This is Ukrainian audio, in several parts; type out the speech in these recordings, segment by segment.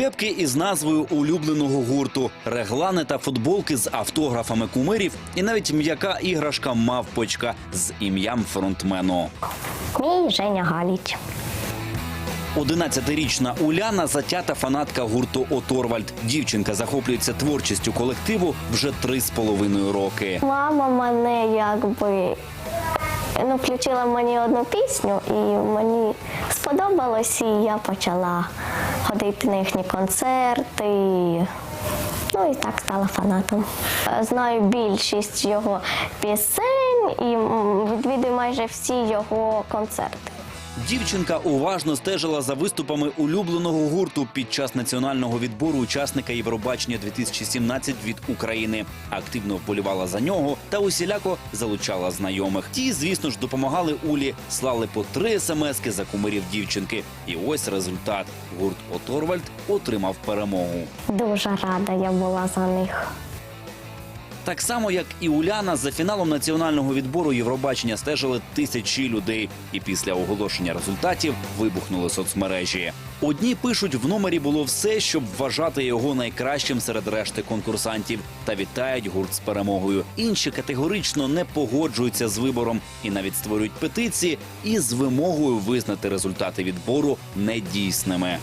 Кепки із назвою улюбленого гурту, реглани та футболки з автографами кумирів, і навіть м'яка іграшка мавпочка з ім'ям фронтмену. Мій Женя Галіч. 11-річна Уляна затята фанатка гурту Оторвальд. Дівчинка захоплюється творчістю колективу вже три з половиною роки. Мама мене якби ну, включила мені одну пісню, і мені сподобалось, і я почала ходити на їхні концерти. Ну і так стала фанатом. Знаю більшість його пісень і відвідую майже всі його концерти. Дівчинка уважно стежила за виступами улюбленого гурту під час національного відбору учасника Євробачення 2017 від України. Активно вболівала за нього та усіляко залучала знайомих. Ті, звісно ж, допомагали Улі, слали по три смски за кумирів дівчинки. І ось результат: гурт Оторвальд отримав перемогу. Дуже рада я була за них. Так само, як і Уляна, за фіналом національного відбору Євробачення стежили тисячі людей, і після оголошення результатів вибухнули соцмережі. Одні пишуть, в номері було все, щоб вважати його найкращим серед решти конкурсантів, та вітають гурт з перемогою. Інші категорично не погоджуються з вибором і навіть створюють петиції із вимогою визнати результати відбору недійсними.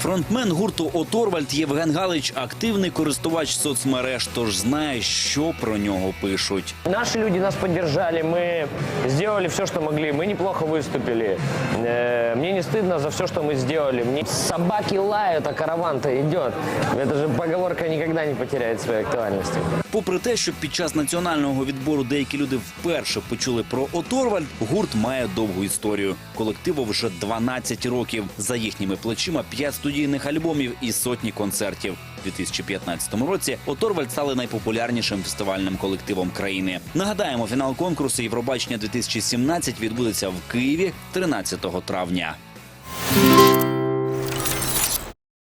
Фронтмен гурту Оторвальд Євген Галич активний користувач соцмереж, тож знає, що про нього пишуть. Наши люди нас поддержали, мы сделали все, что могли, мы неплохо выступили. Э, Мне не стыдно за все, что мы сделали. Мне собаки лают, а караван-то идет. Это же поговорка никогда не потеряет своей актуальности. Попри те, що під час національного відбору деякі люди вперше почули про Оторвальд, гурт має довгу історію. Колективу вже 12 років. За їхніми плечима 5 студійних альбомів і сотні концертів. У 2015 році Оторвальд стали найпопулярнішим фестивальним колективом країни. Нагадаємо, фінал конкурсу Євробачення 2017 відбудеться в Києві 13 травня.